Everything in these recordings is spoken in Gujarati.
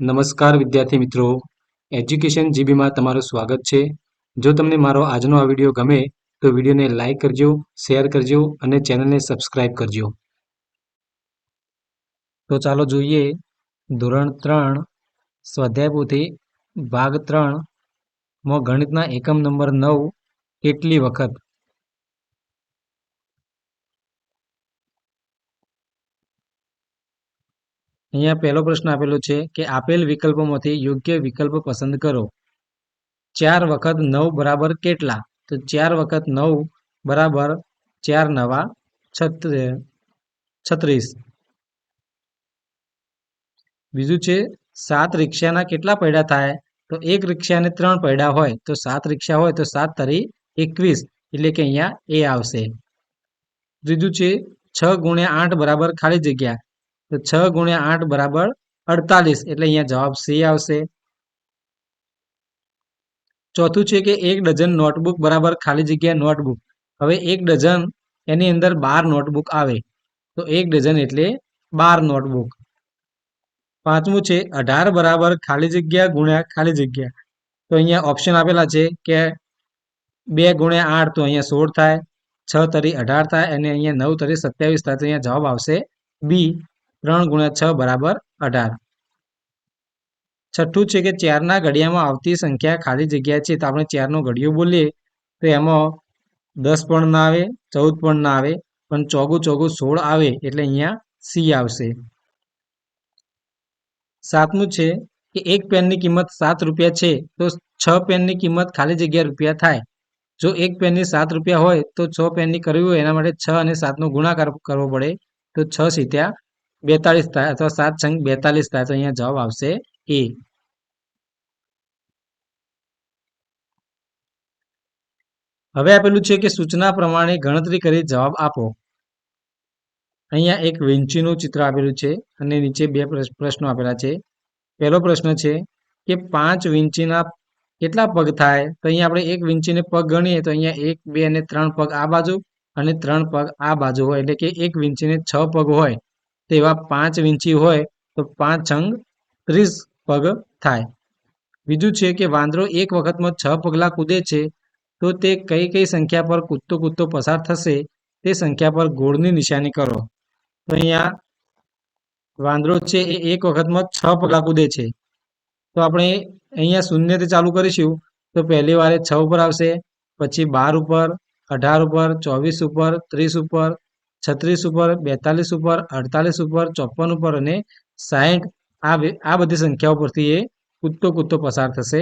નમસ્કાર વિદ્યાર્થી મિત્રો. એજ્યુકેશન જીબીમાં તમારું સ્વાગત છે. જો તમને મારો આજનો આ વીડિયો ગમે, તો વિડીયોને લાઇક કરજો, શેર કરજો અને ચેનલને સબસ્ક્રાઇબ કરજો. તો ચાલો જોઈએ. ધોરણ ત્રણ, સ્વાધ્યાય પોથી ભાગ ત્રણમાં ગણિતના એકમ નંબર નવ, કેટલી વખત? અહીંયા પહેલો પ્રશ્ન આપેલો છે કે આપેલ વિકલ્પોમાંથી યોગ્ય વિકલ્પ પસંદ કરો. ચાર વખત નવ બરાબર કેટલા? તો ચાર વખત નવ બરાબર ચાર નવા છત્રીસ. બીજું છે, સાત રિક્ષાના કેટલા પૈડા થાય? તો એક રિક્ષાને ત્રણ પૈડા હોય. તો સાત રિક્ષા હોય તો સાત તરી એકવીસ. એટલે કે અહીંયા એ આવશે. ત્રીજું છે, છ ગુણ્યા આઠ બરાબર ખાલી જગ્યા. તો છ ગુણ્યા આઠ બરાબર અડતાલીસ. એટલે અહીંયા જવાબ સી આવશે. ચોથું છે કે એક ડઝન નોટબુક બરાબર ખાલી જગ્યા નોટબુક. હવે એક ડઝન એની અંદર બાર નોટબુક આવે. તો એક ડઝન એટલે બાર નોટબુક. પાંચમું છે અઢાર બરાબર ખાલી જગ્યા ગુણ્યા ખાલી જગ્યા. તો અહીંયા ઓપ્શન આપેલા છે કે બે ગુણ્યા આઠ તો અહીંયા સોળ થાય, છ તરી અઢાર થાય અને અહીંયા નવ તરી સત્યાવીસ થાય તો અહીંયા જવાબ આવશે બી. ત્રણ ગુણ્યા છ બરાબર અઢાર. છઠ્ઠું છે કે ચારના ઘડિયામાં આવતી સંખ્યા ખાલી જગ્યા છે તો આપણે ચારનો ઘડિયો બોલીએ તો એમાં દસ પણ ના આવે, ચૌદ પણ ના આવે, પણ ચોગું ચોગું સોળ આવે એટલે અહીંયા સી આવશે. સાતમું છે કે એક પેનની કિંમત સાત રૂપિયા છે તો છ પેનની કિંમત ખાલી જગ્યા રૂપિયા થાય. જો એક પેનની સાત રૂપિયા હોય તો છ પેનની કરવી હોય એના માટે છ અને સાતનો ગુણાકાર કરવો પડે તો છ સીત્યા બેતાલીસ થાય, અથવા સાત સંગ બેતાલીસ થાય, તો અહીંયા જવાબ આવશે એ. હવે આપેલું છે કે સૂચના પ્રમાણે ગણતરી કરી જવાબ આપો. અહીંયા એક વિંચીનું ચિત્ર આપેલું છે અને નીચે બે પ્રશ્નો આપેલા છે. પહેલો પ્રશ્ન છે કે પાંચ વિંચીના કેટલા પગ થાય? તો અહીંયા આપણે એક વિંચીને પગ ગણીએ તો અહીંયા એક, બે અને ત્રણ પગ આ બાજુ અને ત્રણ પગ આ બાજુ હોય, એટલે કે એક વિંચીને છ પગ હોય. તો એવા પાંચ વિંચી હોય તો પાંચ છંગ ત્રીસ પગ થાય. બીજું છે કે વાંદરો એક વખતમાં છ પગલાં કૂદે છે, તો તે કઈ કઈ સંખ્યા પર કૂદતો કૂદતો પસાર થશે તે સંખ્યા પર ગોળની નિશાની કરો. તો અહીંયા વાંદરો છે એ એક વખતમાં છ પગલાં કૂદે છે. તો આપણે અહીંયા શૂન્યથી ચાલુ કરીશું. તો પહેલી વારે છ ઉપર આવશે, પછી બાર ઉપર, અઢાર ઉપર, ચોવીસ ઉપર, ત્રીસ ઉપર છત્રીસ ઉપર, બેતાલીસ ઉપર, અડતાલીસ ઉપર, ચોપન ઉપર અને સાહીઠ આ બધી સંખ્યાઓ પરથી એ કૂદતો કૂદતો પસાર થશે.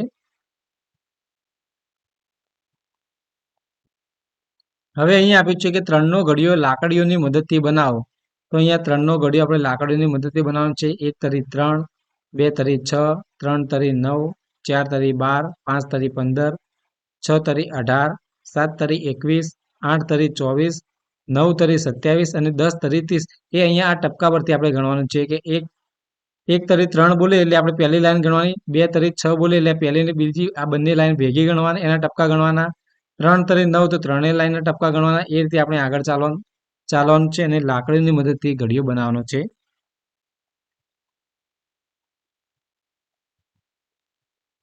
હવે અહીંયા આપ્યું છે કે ત્રણનો ઘડીઓ લાકડીઓની મદદથી બનાવો. તો અહીંયા ત્રણનો ઘડીઓ આપણે લાકડીઓની મદદથી બનાવવાનો છે. એક તરી ત્રણ, બે તરી છ, ત્રણ તરી નવ, ચાર તરી બાર, પાંચ તરી પંદર, છ તરી અઢાર, સાત તરી એકવીસ, આઠ તરી ચોવીસ નવ તરી સત્યાવીસ અને દસ તરી ત્રીસ, એ અહીંયા આ ટપકા પરથી આપણે ગણવાનું છે કે એક એક તરી ત્રણ બોલે એટલે આપણે પહેલી લાઈન ગણવાની, બે તરી છ બોલે એટલે પહેલી બીજી આ બંને લાઈન ભેગી ગણવાની, એના ટપકા ગણવાના. ત્રણ તરી નવ તો ત્રણેય લાઈનના ટપકા ગણવાના, એ રીતે આપણે આગળ ચાલવાનું ચાલવાનું છે અને લાકડીની મદદથી ઘડીઓ બનાવવાનો છે.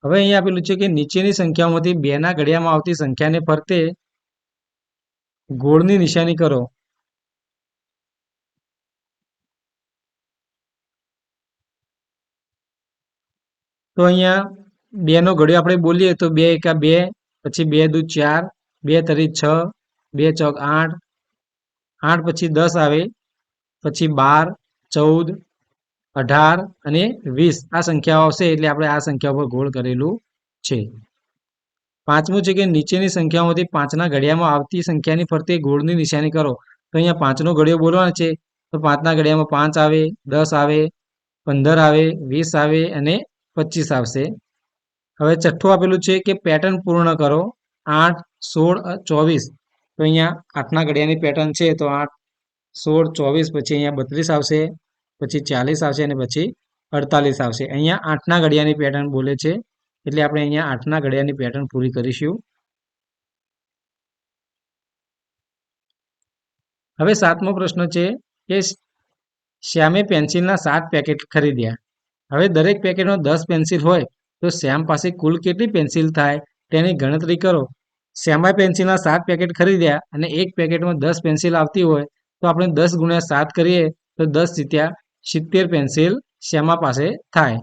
હવે અહીંયા આપેલું છે કે નીચેની સંખ્યાઓમાંથી બેના ઘડિયામાં આવતી સંખ્યાને ફરતે ગોળની નિશાની કરો. તો અહીંયા બે નો ઘડિયો આપણે બોલીએ તો બે એકા બે, પછી બે દુ ચાર, બે તરી છ, બે ચોક આઠ આઠ પછી દસ આવે, પછી બાર, ચૌદ, અઢાર અને વીસ. આ સંખ્યાઓ આવશે એટલે આપણે આ સંખ્યા પર ગોળ કરેલું છે. પાંચમું છે કે નીચેની સંખ્યાઓમાંથી પાંચના ઘડિયામાં આવતી સંખ્યાની ફરતે ગોળની નિશાની કરો. તો અહીંયા પાંચનો ઘડિયો બોલવાનો છે. તો પાંચના ઘડિયામાં પાંચ આવે, દસ આવે, પંદર આવે, વીસ આવે અને પચીસ આવશે. હવે છઠ્ઠું આપેલું છે કે પેટર્ન પૂર્ણ કરો. આઠ, સોળ, ચોવીસ. તો અહીંયા આઠના ઘડિયાની પેટર્ન છે. તો આઠ, સોળ, ચોવીસ, પછી અહીંયા બત્રીસ આવશે, પછી ચાલીસ આવશે અને પછી અડતાલીસ આવશે. અહીંયા આઠના ઘડિયાની પેટર્ન બોલે છે. એટલે આપણે અહીંયા આઠના ઘડિયાળની પેટર્ન પૂરી કરીશું. હવે સાતમો પ્રશ્ન છે કે શ્યામે પેન્સિલના સાત પેકેટ ખરીદ્યા. હવે દરેક પેકેટમાં દસ પેન્સિલ હોય તો શ્યામ પાસે કુલ કેટલી પેન્સિલ થાય તેની ગણતરી કરો. શ્યામાએ પેન્સિલના સાત પેકેટ ખરીદ્યા અને એક પેકેટમાં દસ પેન્સિલ આવતી હોય તો આપણે દસ ગુણ્યા સાત કરીએ તો દસ જીત્યા સિત્તેર પેન્સિલ શ્યામા પાસે થાય.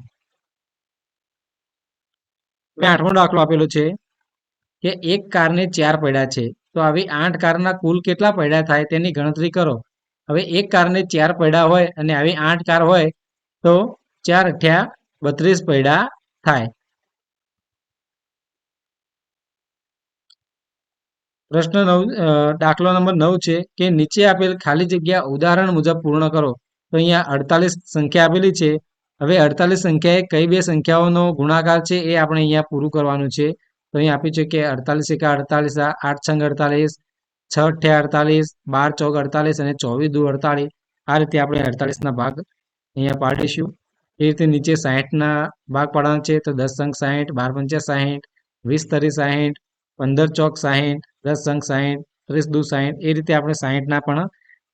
મેં આઠમો દાખલો આપેલો છે કે એક કારને ચાર પૈડા છે. તો આવી આઠ કારના કુલ કેટલા પૈડા થાય તેની ગણતરી કરો. હવે એક કારને ચાર પૈડા હોય અને આવી આઠ કાર હોય તો ચાર અઠ્યા બત્રીસ પૈડા થાય. પ્રશ્ન નવ દાખલો નંબર નવ છે કે નીચે આપેલ ખાલી જગ્યા ઉદાહરણ મુજબ પૂર્ણ કરો. તો અહીંયા અડતાલીસ સંખ્યા આપેલી છે. હવે અડતાલીસ સંખ્યાએ કઈ બે સંખ્યાઓનો ગુણાકાર છે એ આપણે અહીંયા પૂરું કરવાનું છે. તો અહીં આપ્યું છે કે અડતાલીસ એકા અડતાલીસ આઠ છંગ અડતાલીસ, છ અઠ્યા અડતાલીસ, બાર ચોક અડતાલીસ અને ચોવીસ દુ અડતાલીસ. આ રીતે આપણે અડતાલીસના ભાગ અહીંયા પાડીશું. એ રીતે નીચે સાહીઠના ભાગ પાડવાના છે તો દસ સંખ સાહીઠ, બાર પંચા સાહીઠ, વીસ તરી સાહીઠ, પંદર ચોક સાહીઠ, દસ સંઘ સાહીઠ, ત્રીસ દુ સાહીઠ. એ રીતે આપણે સાહીઠના પણ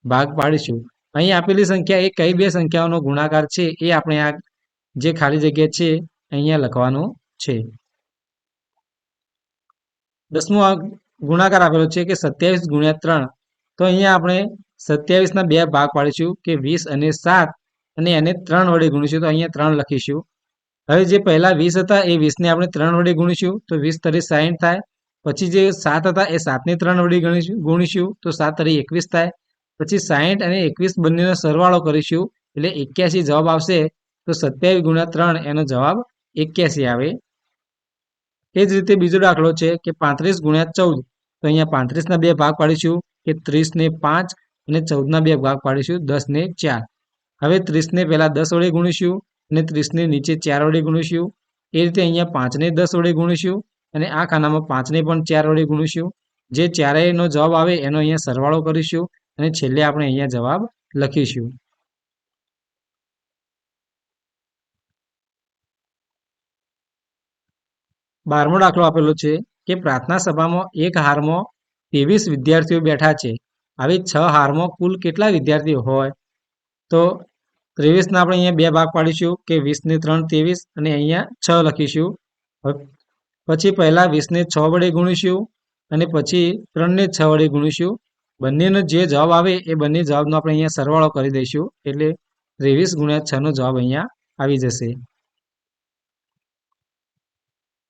ભાગ પાડીશું. અહીં આપેલી સંખ્યા એ કઈ બે સંખ્યાઓનો ગુણાકાર છે, એ આપણે આ જે ખાલી જગ્યા છે, અહીંયા લખવાનો છે. દસમો ગુણાકાર આપેલો છે કે સત્યાવીસ ગુણ્યા ત્રણ. તો અહીંયા આપણે સત્યાવીસના બે ભાગ પાડીશું કે વીસ અને સાત, અને એને ત્રણ વડે ગુણીશું, તો અહીંયા ત્રણ લખીશું. હવે જે પહેલા વીસ હતા, એ વીસને આપણે ત્રણ વડે ગુણીશું, તો વીસ તરી સાહીઠ થાય. પછી જે સાત હતા, એ સાતને ત્રણ વડે ગણીશું, ગુણીશું, તો સાત તરી એકવીસ થાય. પછી સાહીઠ અને એકવીસ બંનેનો સરવાળો કરીશું, એટલે એક્યાસી જવાબ આવશે, તો સત્યાવીસ ગુણ્યા ત્રણ એનો જવાબ એક્યાસી આવે. એ જ રીતે બીજો દાખલો છે કે પાંત્રીસ ગુણ્યા ચૌદ, તો અહીંયા પાંત્રીસના બે ભાગ પાડીશું, કે ત્રીસને પાંચ અને ચૌદના બે ભાગ પાડીશું, દસને ચાર. હવે ત્રીસને પહેલાં દસ વડે ગુણીશું અને ત્રીસને નીચે ચાર વડે ગુણીશું. એ રીતે અહીંયા પાંચને દસ વડે ગુણીશું અને આ ખાનામાં પાંચને પણ ચાર વડે ગુણીશું. જે ચારેયનો જવાબ આવે એનો અહીંયા સરવાળો કરીશું. અને છેલ્લે આપણે અહીંયા જવાબ લખીશું. બારમો દાખલો આપેલો છે કે પ્રાર્થના સભામાં એક હારમાં ત્રેવીસ વિદ્યાર્થીઓ બેઠા છે. આવી છ હારમાં કુલ કેટલા વિદ્યાર્થીઓ હોય? તો ત્રેવીસના આપણે અહીંયા બે ભાગ પાડીશું કે વીસને ત્રણ ત્રેવીસ અને અહીંયા છ લખીશું. પછી પહેલાં વીસને છ વડે ગુણીશું અને પછી ત્રણને છ વડે ગુણીશું. બંનેનો જે જવાબ આવે એ બંને જવાબનો આપણે અહીંયા સરવાળો કરી દઈશું. એટલે ત્રેવીસ ગુણ્યા છનો જવાબ અહીંયા આવી જશે.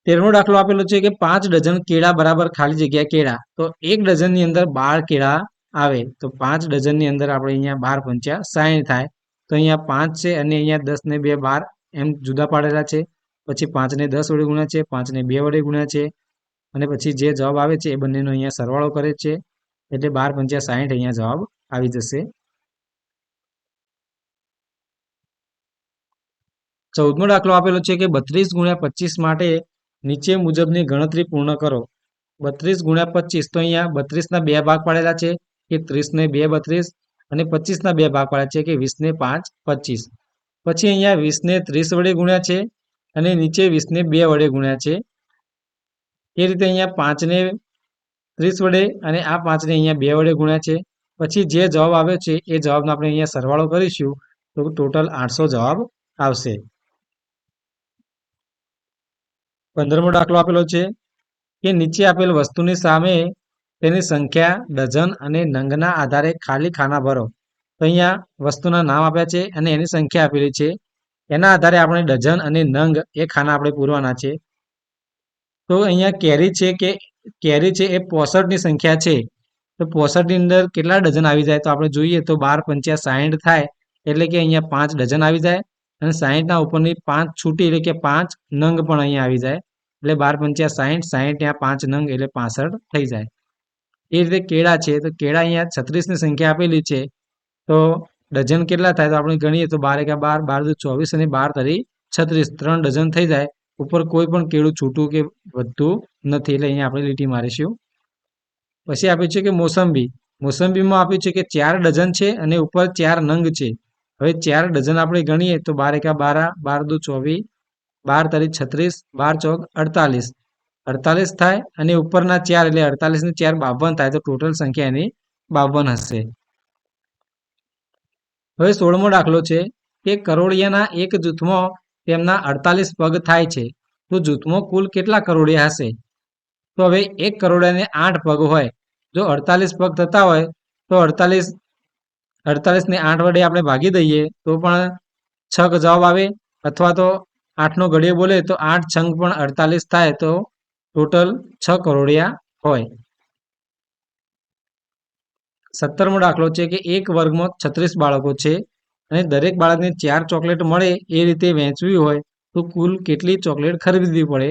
તેરમો દાખલો આપેલો છે કે પાંચ ડઝન કેળા બરાબર ખાલી જગ્યા કેળા. તો એક ડઝનની અંદર બાર કેળા આવે. તો પાંચ ડઝનની અંદર આપણે અહીંયા બાર પંચ્યા સાહીઠ થાય. તો અહીંયા પાંચ છે અને અહીંયા દસ ને બે બાર એમ જુદા પાડેલા છે. પછી પાંચને દસ વડે ગુણ્યા છે. પાંચને બે વડે ગુણ્યા છે. અને પછી જે જવાબ આવે છે એ બંનેનો અહીંયા સરવાળો કરે છે. એટલે બાર પંચ્યા સાહીઠ અહીંયા જવાબ આવી જશે. ચૌદમો દાખલો આપેલો છે કે બત્રીસ ગુણ્યા પચીસ માટે નીચે મુજબની ગણતરી પૂર્ણ કરો. બત્રીસ ગુણ્યા પચીસ તો અહીંયા બત્રીસના બે ભાગ પાડેલા છે કે ત્રીસને બે બત્રીસ અને પચીસના બે ભાગ પાડ્યા છે કે વીસને પાંચ પચીસ. પછી અહીંયા વીસને ત્રીસ વડે ગુણ્યા છે અને નીચે વીસને બે વડે ગુણ્યા છે. એ રીતે અહીંયા પાંચને ત્રીસ વડે અને આ પાંચને અહીંયા બે વડે ગુણ્યા છે. પછી જે જવાબ આવ્યો છે, એ જવાબનો આપણે અહીંયા સરવાળો કરીશું, તો ટોટલ આઠસો જવાબ આવશે. પંદરમો દાખલો આપેલો છે, કે નીચે આપેલ વસ્તુની સામે તેની સંખ્યા ડઝન અને નંગના આધારે ખાલી ખાના ભરો. તો અહીંયા વસ્તુના નામ આપ્યા છે અને એની સંખ્યા આપેલી છે. એના આધારે આપણે ડઝન અને નંગ એ ખાના આપણે પૂરવાના છે. તો અહીંયા કેરી છે કે કેરી છે એ પોસઠની સંખ્યા છે. તો પોસઠની અંદર કેટલા ડઝન આવી જાય? તો આપણે જોઈએ તો બાર પંચ્યા સાહીઠ થાય એટલે કે અહીંયા પાંચ ડઝન આવી જાય. અને સાહીઠના ઉપરની પાંચ છૂટી એટલે કે પાંચ નંગ પણ અહીંયા આવી જાય. એટલે બાર પંચ્યા સાહીઠ સાહીઠ ત્યાં પાંચ નંગ એટલે પાસઠ થઈ જાય. એ રીતે કેળા છે. તો કેળા અહીંયા છત્રીસની સંખ્યા આપેલી છે. તો ડઝન કેટલા થાય? તો આપણે ગણીએ તો બાર એકા બાર બાર દુ ચોવીસ અને બાર તરી છત્રીસ. ત્રણ ડઝન થઈ જાય. ઉપર કોઈ પણ કેળું છૂટું કે વધતું નથી. એટલે અહીંયા આપણે લીટી મારીશું. પછી આપ્યું છે કે મોસંબી. મોસંબીમાં આપ્યું છે કે ચાર ડઝન છે અને ઉપર ચાર નંગ છે. હવે ચાર ડઝન આપણે ગણીએ તો બાર એકા બારા, બાર દુ ચોવીસ, બાર તારીખ છત્રીસ, બાર ચોક અડતાલીસ. અડતાલીસ થાય અને ઉપરના ચાર, એટલે અડતાલીસ ને ચાર બાવન થાય તો ટોટલ સંખ્યા એની બાવન હશે. હવે સોળમો દાખલો છે કે કરોડિયાના એક જૂથમાં તેમના અડતાલીસ પગ થાય છે. તો જૂથમાં કુલ કેટલા કરોડિયા હશે? તો હવે એક કરોડિયાને આઠ પગ હોય. જો અડતાલીસ પગ થતા હોય, તો અડતાલીસ, અડતાલીસને આઠ વડે આપણે ભાગી દઈએ, તો પણ છક જવાબ આવે. અથવા તો આઠનો ઘડીએ બોલે, તો આઠ છંગ પણ અડતાલીસ થાય, તો ટોટલ છ કરોડિયા હોય. સત્તરમો દાખલો છે કે એક વર્ગમાં છત્રીસ બાળકો છે અને દરેક બાળકને ચાર ચોકલેટ મળે એ રીતે વહેંચવી હોય, તો કુલ કેટલી ચોકલેટ ખરીદવી પડે?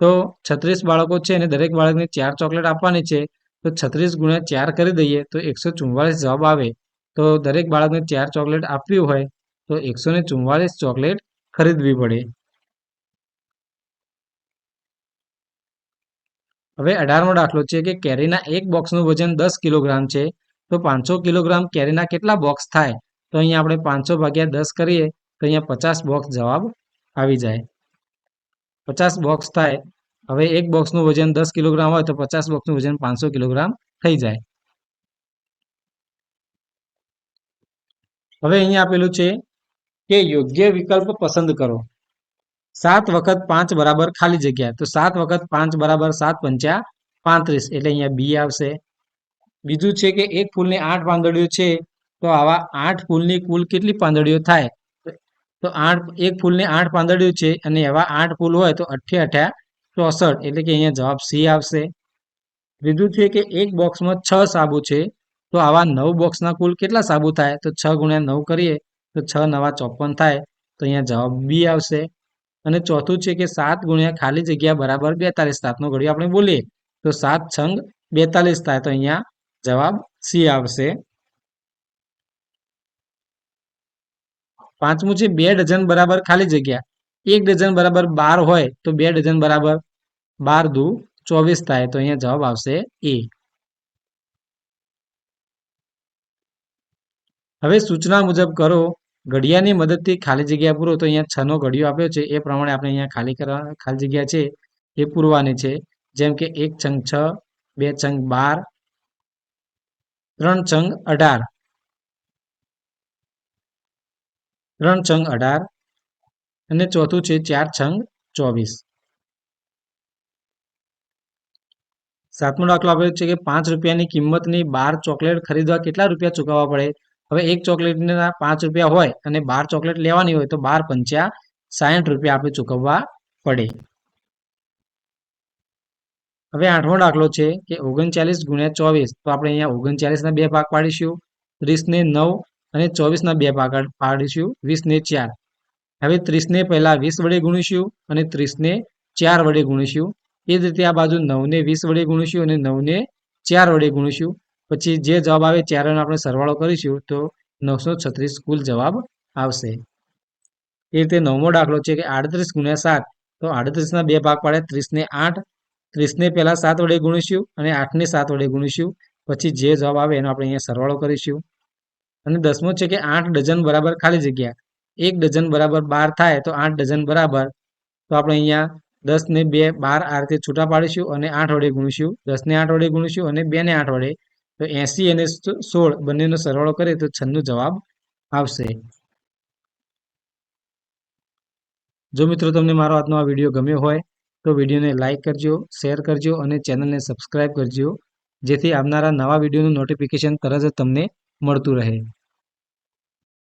તો છત્રીસ બાળકો છે અને દરેક બાળકને ચાર ચોકલેટ આપવાની છે, તો છત્રીસ ગુણ્યા ચાર કરી દઈએ તો એકસો ચુમ્માલીસ જવાબ આવે. તો દરેક બાળકને ચાર ચોકલેટ આપવી હોય, તો એકસો ચુમ્માલીસ ચોકલેટ ખરીદવી પડે. હવે અઢારમો દાખલો છે કે કેરીના એક બોક્સનું વજન દસ કિલોગ્રામ છે, તો પાંચસો કિલોગ્રામ કેરીના કેટલા બોક્સ થાય? તો અહીંયા આપણે પાંચસો ભાગ્યા દસ કરીએ, તો અહીંયા પચાસ બોક્સ જવાબ આવી જાય. પચાસ બોક્સ થાય. હવે એક બોક્સનું વજન દસ કિલોગ્રામ હોય તો પચાસ બોક્સનું વજન પાંચસો કિલોગ્રામ થઈ જાય. હવે અહીંયા આપેલું છે કે યોગ્ય વિકલ્પ પસંદ કરો. સાત વખત પાંચ બરાબર ખાલી જગ્યા. તો સાત વખત પાંચ બરાબર સાત પંચા પાંત્રીસ. એટલે અહીંયા બી આવશે. બીજું છે કે એક ફૂલની આઠ પાંદડીઓ છે, તો આવા આઠ ફૂલની કુલ કેટલી પાંદડીઓ થાય? તો આઠ, એક ફૂલને આઠ પાંદડીઓ છે અને એવા આઠ ફૂલ હોય તો અઠ્યા અઠ્યા ચોસઠ એટલે કે અહીંયા જવાબ સી આવશે. બીજું છે કે એક બોક્સમાં છ સાબુ છે, તો આવા નવ બોક્સના કુલ કેટલા સાબુ થાય? તો છ ગુણ્યા નવ કરીએ, તો છ નવા ચોપન થાય, તો અહીંયા જવાબ બી આવશે. અને ચોથું છે કે સાત ગુણ્યા ખાલી જગ્યા બરાબર બેતાલીસ, સાતનો ઘડિયો આપણે બોલીએ, તો સાત છંગ બેતાલીસ થાય, તો અહીંયા જવાબ સી આવશે. પાંચમું છે બે ડઝન બરાબર ખાલી જગ્યા. એક ડઝન બરાબર બાર હોય તો બે ડઝન બરાબર બાર દુ ચોવીસ થાય તો અહીંયા જવાબ આવશે એ. હવે સૂચના મુજબ કરો ઘડિયાની મદદથી ખાલી જગ્યા પૂરો તો અહીંયા છ નો ઘડિયો આપ્યો છે. એ પ્રમાણે આપણે અહીંયા ખાલી કરવા ખાલી જગ્યા છે. એ પૂરવાની છે. જેમ કે એક છંગ છ, બે છંગ બાર, ત્રણ છંગ અઢાર. ત્રણ છંગ અઢાર અને ચોથું છે ચાર છંગ ચોવીસ. સાતમો દાખલો આપ્યો છે કે પાંચ રૂપિયાની કિંમતની બાર ચોકલેટ ખરીદવા કેટલા રૂપિયા ચૂકવવા પડે? હવે એક ચોકલેટના પાંચ રૂપિયા હોય અને બાર ચોકલેટ લેવાની હોય તો બાર પંચ્યા સાઠ રૂપિયા આપણે ચૂકવવા પડે. હવે આઠમો દાખલો છે કે ઓગણચાલીસ ગુણ્યા ચોવીસ તો આપણે અહીંયા ઓગણચાલીસના બે ભાગ પાડીશું. ત્રીસને નવ અને ચોવીસના બે ભાગ પાડીશું, વીસને ચાર. હવે ત્રીસને પહેલાં વીસ વડે ગુણીશું અને ત્રીસને ચાર વડે ગુણીશું. એ જ રીતે આ બાજુ નવને વીસ વડે ગુણીશું અને નવને ચાર વડે ગુણીશું. પછી જે જવાબ આવે ચારનો આપણે સરવાળો કરીશું તો નવસો છત્રીસ કુલ જવાબ આવશે. એ રીતે નવમો દાખલો છે કે આડત્રીસ ગુણ્યા સાત. તો આડત્રીસના બે ભાગ પાડે ત્રીસને આઠ. ત્રીસને પહેલાં સાત વડે ગુણીશું અને આઠને સાત વડે ગુણીશું. પછી જે જવાબ આવે એનો આપણે અહીંયા સરવાળો કરીશું. અને દસમો છે કે આઠ ડઝન બરાબર ખાલી જગ્યા. એક ડઝન બરાબર બાર થાય તો આઠ ડઝન બરાબર. તો આપણે અહીંયા દસ ને બે બાર આ રીતે છૂટા પાડીશું અને આઠ વડે ગુણીશું. દસને આઠ વડે ગુણીશું અને બે ને આઠ વડે. તો એસી અને સોળ બંનેનો સરવાળો કરીએ તો છન્નો જવાબ આવશે. જો મિત્રો તમને મારો આજનો આ વીડિયો ગમ્યો હોય તો વિડીયોને લાઇક કરજો, શેર કરજો અને ચેનલને સબસ્ક્રાઇબ કરજો. જેથી આવનારા નવા વિડીયોનું નોટિફિકેશન તરત જ તમને મળતું રહે.